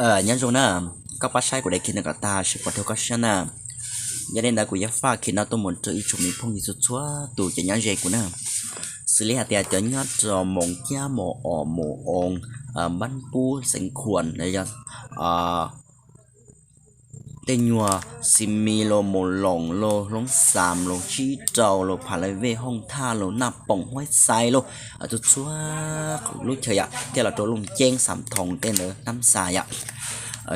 ờ nhân dùng nè các bác sai của đại khi là cả ta sẽ có theo các chân nè gia đình đã của giáp pha khi nào tôi muốn chơi chúng mình phong như chút chúa tụ cho nhân dây của nè xử lý hạt tiền cho nhớ cho mong kia mồ ồ mồ ong ờ bắn pu sinh khuẩn này เตยัวซิมีโลโมนหลงโลลงสามโลชีเจ้าโลพาเลยเวห้องท่าโลนับป่องห้อยไซโลอาจุดชัวลูกเฉยอะเดี๋ยวเราตัวลงแจ้งสามทองเต้นเนอน้ำสายอะ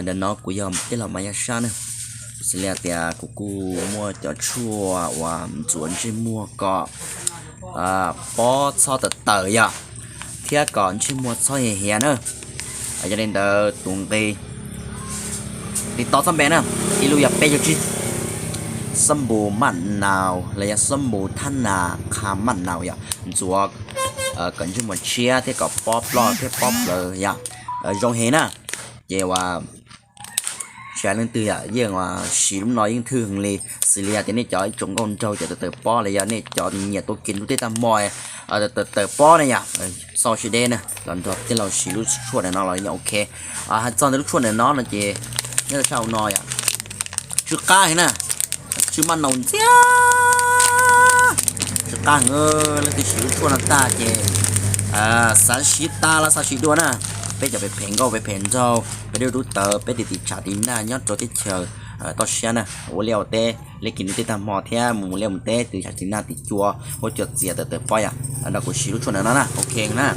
เดี๋นองกูยอมเดี๋ยวเรามายาชาเนอะเสียเตียกูกูมัวจะชั่ววัาสวนชิมัวก็อ่าป้อซอเตเตยอะเที่ยก่อนชิมัวซอเฮียเนอะอาจจะเดินเดอตุงตี thì to xăm bé nè đi lưu nhập bé cho chi xăm bộ mặn nào? Là xem xăm thân than nà khá mặn nào ya chúa ờ, cần chỉ một chia thế có pop lo, thế pop rồi ya trong ờ, hề nè vậy ว่า trả lên từ à giờ mà xí lúc nói những thường li xử lý thì này cho chúng con trâu cho từ từ po này giờ này cho nhiệt tôi kiến lúc tết ta mồi à từ từ từ po này nhá sau xí đây nè. Lần đầu tiên là xí lúc ờ, chuột này nó là như ok. À trong lúc chuột này nó là gì นี่ยชาวนอยอะชื่อก้าเห็นนะชื่อมันนองเจ้าชื่อก้าเออแล้วที่ชื่อชวนตาเจอ่าสาชิตาละสาชิด้วยนะเป็ดจะไปแผงก็ไปแผงเจ้าไปเดี๋ยวดูเตอไปติดติดชาติน่ายอดตัวที่เชื่อต่อเชียนะโอ้เลี้ยวเต้เล็กินเต้ตามหม้อเทียหมูเลี้ยวเต้ติดชาติน่าติดจัวโหเจ็ดเสียเต่แต่ฟอะอันนั้นก็ชื่อชวนนะนะโอเคนะ